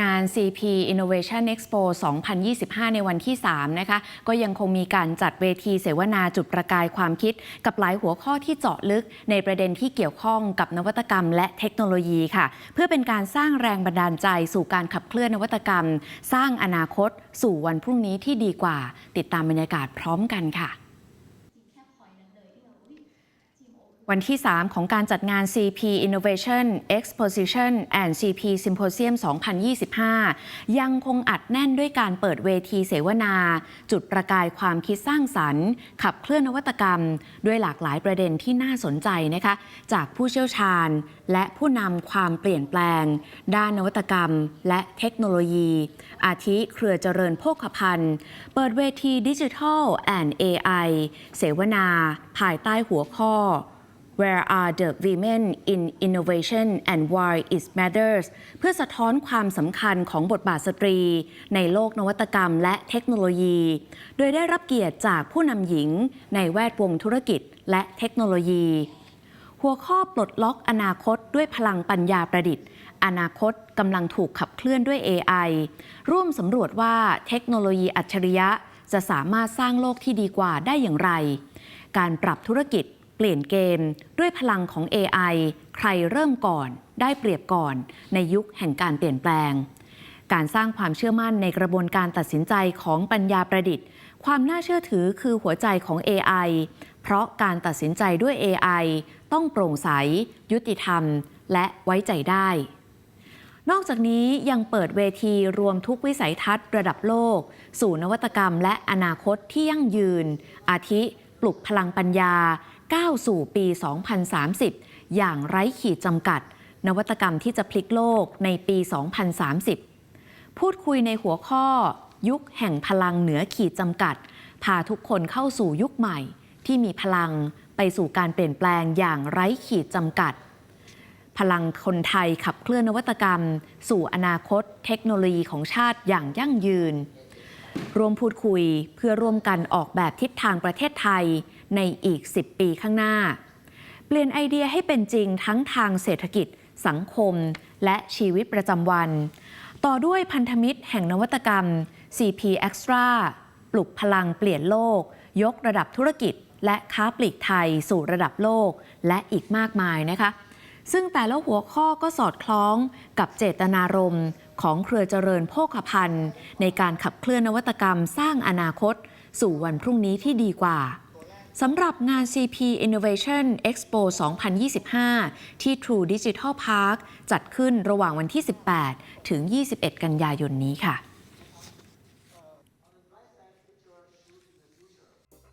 งาน CP Innovation Expo 2025 ในวันที่ 3 นะคะ ก็ยังคงมีการจัดเวทีเสวนาจุดประกายความคิด กับหลายหัวข้อที่เจาะลึก ในประเด็นที่เกี่ยวข้องกับนวัตกรรม และเทคโนโลยีค่ะ เพื่อเป็นการสร้างแรงบันดาลใจสู่การขับเคลื่อนนวัตกรรม สร้างอนาคต สู่วันพรุ่งนี้ที่ดีกว่า ติดตามบรรยากาศพร้อมกันค่ะ วันที่ 3 ของการจัดงาน CP Innovation Exposition and CP Symposium 2025 ยังคงอัดแน่นด้วยการเปิดเวทีเสวนา จุดประกายความคิดสร้างสรรค์ ขับเคลื่อนนวัตกรรม ด้วยหลากหลายประเด็นที่น่าสนใจนะคะ จากผู้เชี่ยวชาญ และผู้นำความเปลี่ยนแปลง ด้านนวัตกรรม และเทคโนโลยี อาทิเครือเจริญโภคภัณฑ์ เปิดเวทีดิจิทัล and AI เสวนา ภายใต้หัวข้อ Where are the women in innovation and why it matters เพื่อสะท้อนความสำคัญของบทบาทสตรี ในโลกนวัตกรรมและเทคโนโลยี โดยได้รับเกียรติจากผู้นำหญิง ในแวดวงธุรกิจและเทคโนโลยี หัวข้อปลดล็อกอนาคตด้วยพลังปัญญาประดิษฐ์ อนาคตกำลังถูกขับเคลื่อนด้วย AI ร่วมสำรวจว่าเทคโนโลยีอัจฉริยะจะสามารถสร้างโลกที่ดีกว่าได้อย่างไร การปรับธุรกิจ เปลี่ยนเกมด้วยพลังของ AI ใครเริ่มก่อน ได้เปรียบก่อน ในยุคแห่งการเปลี่ยนแปลง การสร้างความเชื่อมั่นในกระบวนการตัดสินใจของปัญญาประดิษฐ์ ความน่าเชื่อถือคือหัวใจของ AI เพราะการตัดสินใจด้วย AI ต้องโปร่งใส ยุติธรรม และไว้ใจได้ นอกจากนี้ยังเปิดเวทีรวมทุกวิสัยทัศน์ระดับโลก สู่นวัตกรรมและอนาคตที่ยั่งยืน อาทิปลุกพลังปัญญา ก้าวสู่ปี 2030 อย่างไร้ขีดจำกัด นวัตกรรมที่จะพลิกโลกในปี 2030 พูดคุยในหัวข้อ ยุคแห่งพลังเหนือขีดจำกัด พาทุกคนเข้าสู่ยุคใหม่ ที่มีพลังไปสู่การเปลี่ยนแปลงอย่างไร้ขีดจำกัด พลังคนไทยขับเคลื่อนนวัตกรรม สู่อนาคต เทคโนโลยีของชาติอย่างยั่งยืน รวมพูดคุยเพื่อร่วมกันออกแบบทิศทางประเทศไทยในอีก 10 ปีข้างหน้า เปลี่ยนไอเดียให้เป็นจริงทั้งทางเศรษฐกิจ สังคม และชีวิตประจำวัน ต่อด้วยพันธมิตรแห่งนวัตกรรม CP Extra ปลุกพลังเปลี่ยนโลก ยกระดับธุรกิจ และค้าปลีกไทยสู่ระดับโลกและอีกมากมายนะคะ ซึ่งแต่ละหัวข้อก็สอดคล้องกับเจตนารมณ์ ของเครือเจริญโภคภัณฑ์ ในการขับเคลื่อนนวัตกรรมสร้างอนาคต สู่วันพรุ่งนี้ที่ดีกว่าสำหรับงาน CP Innovation Expo 2025 ที่ True Digital Park จัดขึ้นระหว่างวันที่ 18 ถึง 21 กันยายนนี้ค่ะ